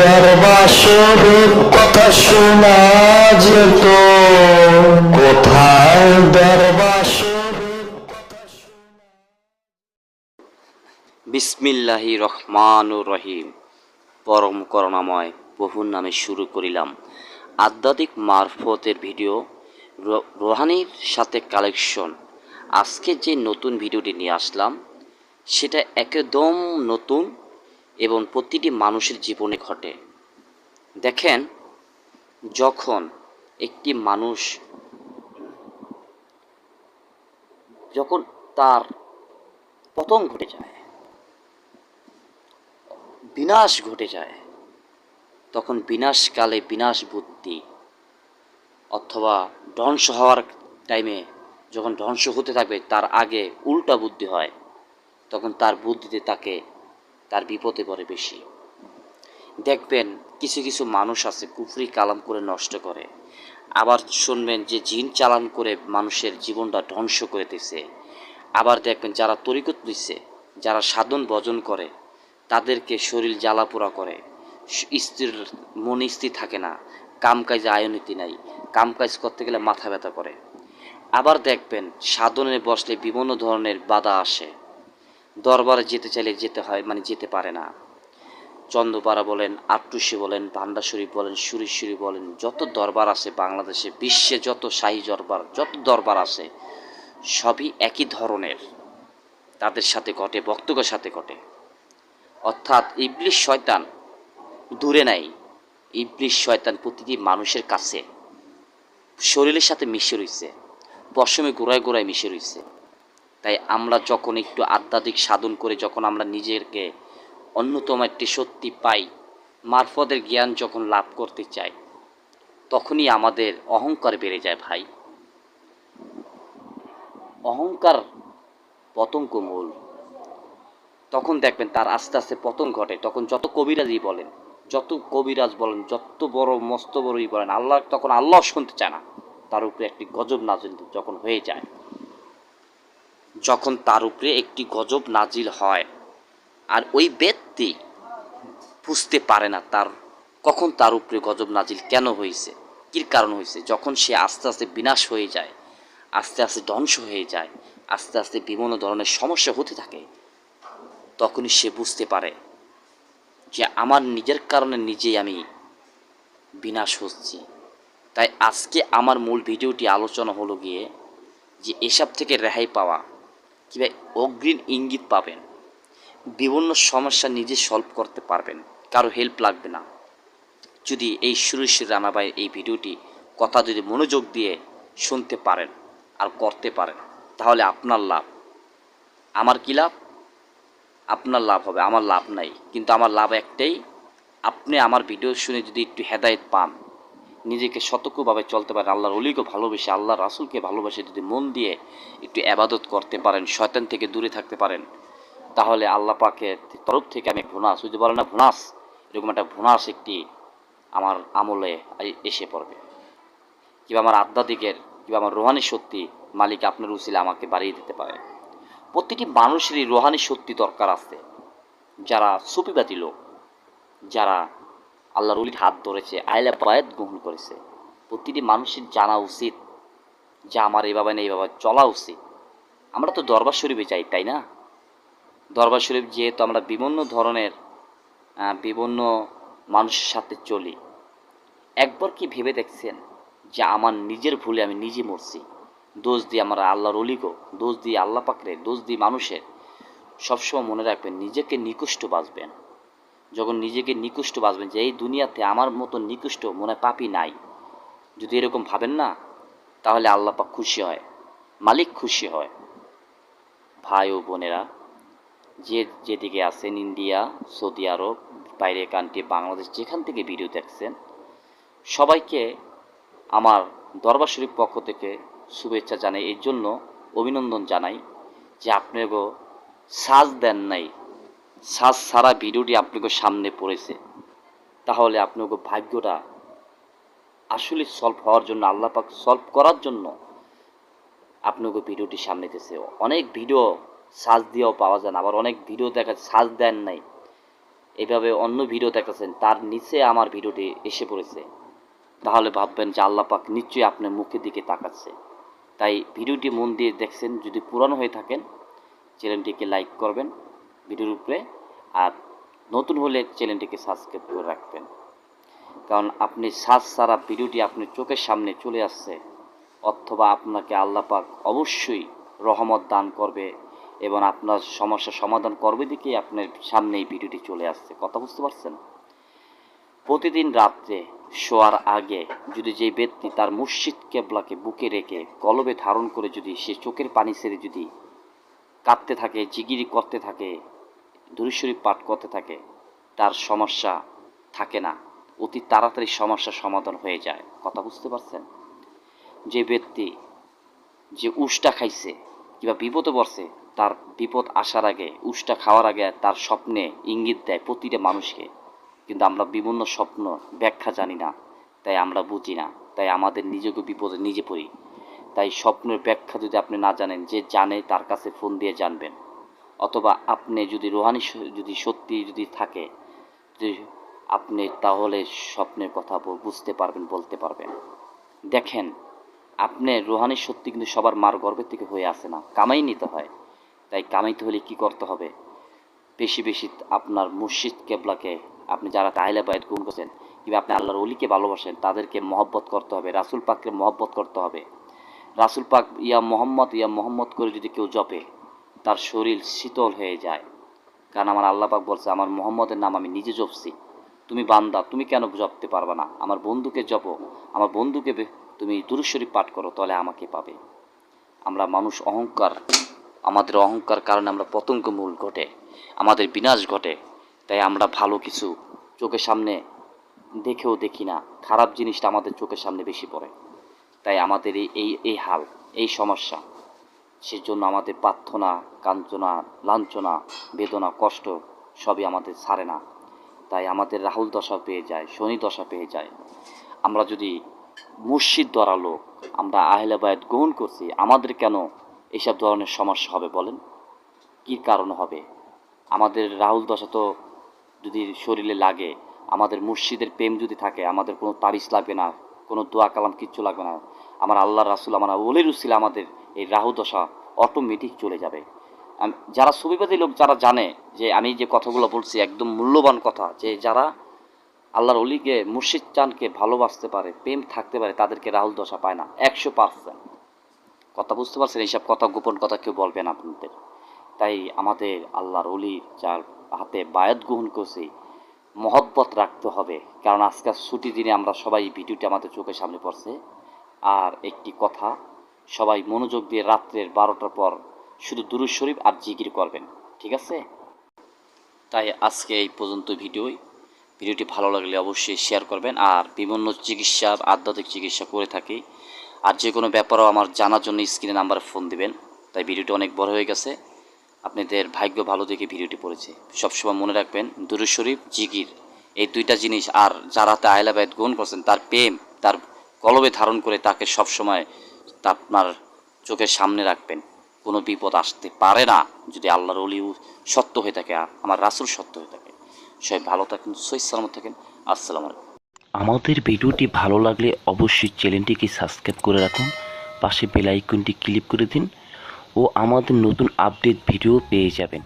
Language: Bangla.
দরবাসরের কথা শোনা যেত। কোথায় দরবাসরের বিসমিল্লাহি রহমান রহিম। পরম করুণাময় বহুর নামে শুরু করিলাম। আধ্যাত্মিক মারফতের ভিডিও রোহানির সাথে কালেকশন। আজকে যে নতুন ভিডিওটি নিয়ে আসলাম, সেটা একদম নতুন এবং প্রতিটি মানুষের জীবনে ঘটে। দেখেন, যখন একটি মানুষ যখন তার পতন ঘটে যায়, বিনাশ ঘটে যায়, তখন বিনাশকালে বিনাশ বুদ্ধি অথবা ধ্বংস হওয়ার টাইমে যখন ধ্বংস হতে থাকবে, তার আগে উল্টা বুদ্ধি হয়, তখন তার বুদ্ধিতে তাকে তার বিপদে পড়ে বেশি। দেখবেন কিছু কিছু মানুষ আছে, কুফরি কালাম করে নষ্ট করে। আবার শুনবেন যে জিন চালান করে মানুষের জীবনটা ধ্বংস করে দিছে। আবার দেখবেন যারা তরিকত দিচ্ছে যারা সাধন ভজন করে, তাদেরকে শরীর জ্বালাপোড়া করে। স্ত্রীর মন স্থির থাকে না, কাম কাজে আয়নীতি নাই, কাম কাজ করতে গেলে মাথা ব্যথা করে। আবার দেখবেন সাধনে বসলে বিভিন্ন ধরনের বাধা আসে। দরবারে যেতে চাইলে যেতে হয় মানে যেতে পারে না। চন্দ্রপাড়া বলেন, আটটুসি বলেন ভান্ডা শরীফ বলেন, সুরেশ্বরী বলেন, যত দরবার আছে বাংলাদেশে, বিশ্বে যত শাহী দরবার, যত দরবার আছে, সবই একই ধরনের। তাদের সাথে ঘটে, বক্তব্যের সাথে ঘটে। অর্থাৎ ইবলিশ শয়তান দূরে নাই। ইবলিশ শয়তান প্রতিটি মানুষের কাছে, শরীরের সাথে মিশে রয়েছে পশমে গোড়ায় গোড়ায় মিশে রয়েছে তাই আমরা যখন একটু আধ্যাত্মিক সাধন করে যখন আমরা নিজেকে অন্যতম একটি সত্যি পাই, মারফতের জ্ঞান যখন লাভ করতে চাই, তখনই আমাদের অহংকার বেড়ে যায় ভাই। অহংকার পতঙ্গ মূল। তখন দেখবেন তার আস্তে আস্তে পতন ঘটে। তখন যত কবিরাজই বলেন, যত কবিরাজ বলেন, যত বড় মস্ত বড়ই বলেন, আল্লাহ তখন আল্লাহ শুনতে চায় না। তার উপরে একটি গজব নাজিল যখন হয়ে যায়। যখন তার উপরে একটি গজব নাজিল হয়, আর ওই ব্যক্তি বুঝতে পারে না তার কখন তার উপরে গজব নাজিল কেন হয়েছে কী কারণ হয়েছে, যখন সে আস্তে আস্তে বিনাশ হয়ে যায়, আস্তে আস্তে ধ্বংস হয়ে যায়, আস্তে আস্তে বিভিন্ন ধরনের সমস্যা হতে থাকে, তখনই সে বুঝতে পারে যে আমার নিজের কারণে নিজেই আমি বিনাশ হচ্ছি। তাই আজকে আমার মূল ভিডিওটি আলোচনা হলো গিয়ে যে এসব থেকে রেহাই পাওয়া কিংবা অগ্রিম ইঙ্গিত পাবেন? বিভিন্ন সমস্যা নিজে সলভ করতে পারবেন, কারও হেল্প লাগবে না। যদি এই সুরেশ্বর রানাবাই এই ভিডিওটি কথা যদি মনোযোগ দিয়ে শুনতে পারেন আর করতে পারেন, তাহলে আপনার লাভ। আমার কী লাভ? আপনার লাভ হবে, আমার লাভ নাই। কিন্তু আমার লাভ একটাই, আপনি আমার ভিডিও শুনে যদি একটু হেদায়েত পান নিজেকে সতর্কভাবে চলতে পারেন আল্লাহর অলিকে ভালোবেসে আল্লাহ রাসুলকে ভালোবেসে যদি মন দিয়ে একটু আবাদত করতে পারেন, শয়তান থেকে দূরে থাকতে পারেন, তাহলে আল্লাহ পাকের তরফ থেকে আমি ভুনাস যদি বলে না ভুনাস, এরকম একটা ভুনাস একটি আমার আমলে এসে পড়বে। কিংবা আমার আধ্যাত্মিকের, কিংবা আমার রোহানি শক্তি মালিক আপনার উচিলে আমাকে বাড়িয়ে দিতে পারে। প্রতিটি মানুষেরই রোহানি শক্তি দরকার আছে। যারা সুপিবাদী লোক, যারা আল্লাহর উলির হাত ধরেছে, আইলা বায়াত গ্রহণ করেছে। প্রতিটি মানুষের জানা উচিত যে আমার এইভাবে না এইভাবে চলা উচিত। আমরা তো দরবার শরীফে যাই, তাই না? দরবার শরীফ যেহেতু আমরা বিভিন্ন ধরনের বিভিন্ন মানুষের সাথে চলি। একবার কি ভেবে দেখছেন যে আমার নিজের ভুলে আমি নিজে মরছি? দোষ দিয়ে আমার আল্লাহর অলিগো দোষ দিয়ে আল্লাহ পাকরে, দোষ দিয়ে মানুষের। সবসময় মনে রাখবেন, নিজেকে নিকুষ্ট বাঁচবেন যখন নিজেকে নিকুষ্ট বাঁচবেন যে, এই দুনিয়াতে আমার মতো নিকুষ্ট মনে পাপি নাই। যদি এরকম ভাবেন না, তাহলে আল্লাহ পাক খুশি হয়, মালিক খুশি হয়। ভাই ও বোনেরা, যে যেদিকে আছেন, ইন্ডিয়া, সৌদি আরব, বাইরে কান্ট্রি বাংলাদেশ, যেখান থেকে ভিডিও দেখছেন, সবাইকে আমার দরবার শরীফ পক্ষ থেকে শুভেচ্ছা জানাই। এর জন্য অভিনন্দন জানাই যে আপনাকে সাজ দেন নাই। সাজ সারা ভিডিওটি আপনাকে সামনে পড়েছে। তাহলে আপনাকে ভাগ্যটা আসলে সলভ হওয়ার জন্য, আল্লাহ পাক সলভ করার জন্য আপনাকে ভিডিওটি সামনে দিতেছে অনেক ভিডিও সাজ দিয়েও পাওয়া যায় না, আবার অনেক ভিডিও দেখা সাজ দেন নাই। এইভাবে অন্য ভিডিও দেখাচ্ছেন তার নিচে আমার ভিডিওটি এসে পড়েছে। তাহলে ভাববেন যে আল্লাহ পাক নিশ্চয়ই আপনার মুখের দিকে তাকাচ্ছে। তাই ভিডিওটি মন দিয়ে দেখছেন, যদি পুরানো হয়ে থাকেন, চ্যানেলটিকে লাইক করবেন। ভিডিওর উপরে। আর নতুন হলে চ্যানেলটিকে সাবস্ক্রাইব করে রাখবেন। কারণ আপনি সাজ সারা ভিডিওটি আপনার চোখের সামনে চলে আসছে, অথবা আপনাকে আল্লাহ পাক অবশ্যই রহমত দান করবে এবং আপনার সমস্যার সমাধান করবে দিকেই আপনার সামনে এই ভিডিওটি চলে আসছে। কথা বুঝতে পারছেন? প্রতিদিন রাত্রে শোয়ার আগে যদি যে ব্যক্তি তার মুর্শিদ কেবলাকে বুকে রেখে কলবে ধারণ করে যদি সে চোখের পানি ছেড়ে যদি কাঁদতে থাকে, জিগিরি করতে থাকে ধুরেশ্বরী পাঠ করতে থাকে, তার সমস্যা থাকে না। অতি তাড়াতাড়ি সমস্যার সমাধান হয়ে যায়। কথা বুঝতে পারছেন? যে ব্যক্তি যে উষ্টা খাইছে কিংবা বিপদে পড়ছে, তার বিপদ আসার আগে, উষ্টা খাওয়ার আগে তার স্বপ্নে ইঙ্গিত দেয় প্রতিটা মানুষকে। কিন্তু আমরা বিভিন্ন স্বপ্ন ব্যাখ্যা জানি না, তাই আমরা বুঝি না। তাই আমাদের নিজেকে বিপদে নিজে পড়ি। তাই স্বপ্নের ব্যাখ্যা যদি আপনি না জানেন, যে জানে তার কাছে ফোন দিয়ে জানবেন। অথবা আপনি যদি রোহানি যদি সত্যি যদি থাকে, যে আপনি তাহলে স্বপ্নের কথা বুঝতে পারবেন, বলতে পারবেন। দেখেন, আপনি রোহানি সত্যি কিন্তু সবার মার গর্ভের থেকে হয়ে আসে না। কামাই নিতে হয়। তাই কামাইতে হলে কি করতে হবে? বেশি বেশি আপনার মুর্শিদ কেবলাকে আপনি যারা তাহলে বায়ত গুণ করছেন, কিংবা আপনি আল্লাহর অলিকে ভালোবাসেন, তাদেরকে মহব্বত করতে হবে, রাসুল পাককে মহব্বত করতে হবে। রাসুল পাক ইয়া মোহাম্মদ ইয়া মোহাম্মদ করে যদি কেউ জপে তার শরীর শীতল হয়ে যায়। কারণ আমার আল্লাহ পাক বলছে, আমার মোহাম্মদের নাম আমি নিজে জপছি। তুমি বান্দা, তুমি কেন জপতে পারবে না? আমার বন্ধুকে জপো। আমার বন্ধুকে তুমি দুরুশ্বরী পাঠ করো, তাহলে আমাকে পাবে। আমরা মানুষ অহংকার, আমাদের অহংকার কারণে আমরা পতঙ্গ মূল ঘটে, আমাদের বিনাশ ঘটে। তাই আমরা ভালো কিছু চোখের সামনে দেখেও দেখি না। খারাপ জিনিসটা আমাদের চোখের সামনে বেশি পড়ে। তাই আমাদের এই এই হাল, এই সমস্যা সেজন্য আমাদের প্রার্থনা, কাঞ্চনা, লাঞ্ছনা, বেদনা, কষ্ট সবই আমাদের ছাড়ে না। তাই আমাদের রাহুল দশা পেয়ে যায়, শনি দশা পেয়ে যায়। আমরা যদি মুর্শিদ ধরা লোক, আমরা আহলেবায়ত গ্রহণ করছি, আমাদের কেন এইসব ধরনের সমস্যা হবে বলেন? কী কারণ হবে? আমাদের রাহুল দশা তো যদি শরীরে লাগে, আমাদের মুর্শিদের প্রেম যদি থাকে, আমাদের কোনো তারিশ লাগবে না, কোনো দোয়া কালাম কিচ্ছু লাগবে না। আমার আল্লাহ রাসুল, আমার ওলির উসিল আমাদের এই রাহু দশা অটোমেটিক চলে যাবে। যারা সুবিবাদী লোক, যারা জানে যে আমি যে কথাগুলো বলছি একদম মূল্যবান কথা, যে যারা আল্লাহর অলিকে মুর্শিদ চানকে ভালোবাসতে পারে, প্রেম থাকতে পারে, তাদেরকে রাহুল দশা পায় না। একশো পার্সেন্ট। কথা বুঝতে পারছেন? এইসব কথা, গোপন কথা কেউ বলবেন আপনাদের। তাই আমাদের আল্লাহর অলির যার হাতে বায়াত গ্রহণ করছি, মহব্বত রাখতে হবে। কারণ আজকাল ছুটি দিনে আমরা সবাই ভিডিওটি আমাদের চোখের সামনে পড়ছে। আর একটি কথা, সবাই মনোযোগ দিয়ে রাত্রের বারোটার পর শুধু দুরুজ শরীফ আর জিকির করবেন, ঠিক আছে? তাই আজকে এই পর্যন্ত ভিডিওই। ভিডিওটি ভালো লাগলে অবশ্যই শেয়ার করবেন আর বিভিন্ন চিকিৎসা আধ্যাত্মিক চিকিৎসা করে থাকি। আর যে কোনো ব্যাপারও আমার জানার জন্য স্ক্রিনে নাম্বারে ফোন দিবেন, তাই ভিডিওটি অনেক বড় হয়ে গেছে। আপনাদের ভাগ্য ভালো দেখে ভিডিওটি পড়েছে। সবসময় মনে রাখবেন, দুরুজ শরীফ, জিকির, এই দুইটা জিনিস আর যারা তা আহলাবায়ত গ্রহণ করছেন, তার প্রেম, তার কলবে ধারণ করে তাকে সবসময় আপনার চোখের সামনে রাখবেন। কোনো বিপদ আসতে পারে না যদি আল্লাহর অলি সত্য হয়ে থাকে, আমার রাসুল সত্য হয়ে থাকে। সবাই ভালো থাকেন সই সালামত থাকেন। আসসালাম আলাইকুম। আমাদের ভিডিওটি ভালো লাগলে অবশ্যই চ্যানেলটিকে সাবস্ক্রাইব করে রাখুন, পাশে বেল আইকনটি ক্লিক করে দিন ও আমাদের নতুন আপডেট ভিডিও পেয়ে যাবেন।